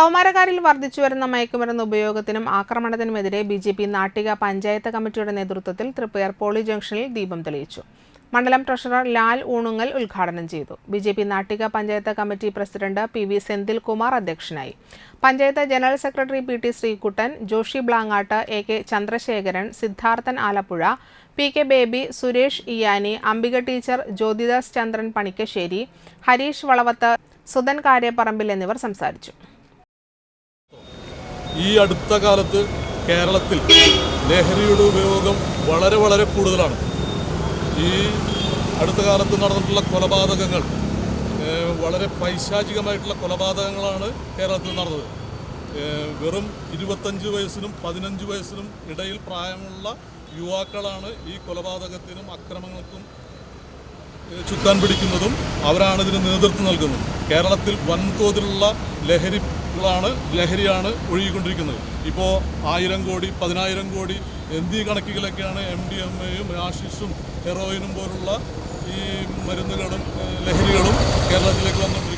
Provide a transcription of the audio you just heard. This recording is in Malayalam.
കൗമാരക്കാരിൽ വർദ്ധിച്ചുവരുന്ന മയക്കുമരുന്ന് ഉപയോഗത്തിനും ആക്രമണത്തിനുമെതിരെ B J P Nattika panchayat കമ്മിറ്റിയുടെ നേതൃത്വത്തിൽ തൃപ്പയർ പോളി ജംഗ്ഷനിൽ ദീപം തെളിയിച്ചു. മണ്ഡലം ട്രഷറർ ലാൽ ഊണുങ്ങൽ ഉദ്ഘാടനം ചെയ്തു. B J P Nattika panchayat committee president P V Senthilkumar അധ്യക്ഷനായി. Panchayat general secretary P T Sreekuttan Joshi Blangad A K Chandrasekharan Siddharthan Alappuzha P K Baby Suresh Iyani Ambika teacher Jyothidas Chandran Panikkassery Harish Valavath Sudhan Karyapparambil എന്നിവർ സംസാരിച്ചു. ഈ അടുത്ത കാലത്ത് കേരളത്തിൽ ലഹരിയുടെ ഉപയോഗം വളരെ വളരെ കൂടുതലാണ്. ഈ അടുത്ത കാലത്ത് നടന്നിട്ടുള്ള കൊലപാതകങ്ങൾ വളരെ പൈശാചികമായിട്ടുള്ള കൊലപാതകങ്ങളാണ് കേരളത്തിൽ നടന്നത്. വെറും ഇരുപത്തഞ്ച് വയസ്സിനും പതിനഞ്ച് വയസ്സിനും ഇടയിൽ പ്രായമുള്ള യുവാക്കളാണ് ഈ കൊലപാതകത്തിനും അക്രമങ്ങൾക്കും ചുക്കാൻ പിടിക്കുന്നതും അവരാണ് ഇതിന് നേതൃത്വം നൽകുന്നത്. കേരളത്തിൽ വൻതോതിലുള്ള ലഹരികളാണ് ലഹരിയാണ് ഒഴുകിക്കൊണ്ടിരിക്കുന്നത്. ഇപ്പോൾ ആയിരം കോടി പതിനായിരം കോടി എന്തീ കണക്കുകളൊക്കെയാണ് എം ഡി എം എയും ആഷിഷും ഹെറോയിനും പോലുള്ള ഈ മരുന്നുകളും ലഹരികളും കേരളത്തിലേക്ക് വന്നുകൊണ്ടിരിക്കുന്നത്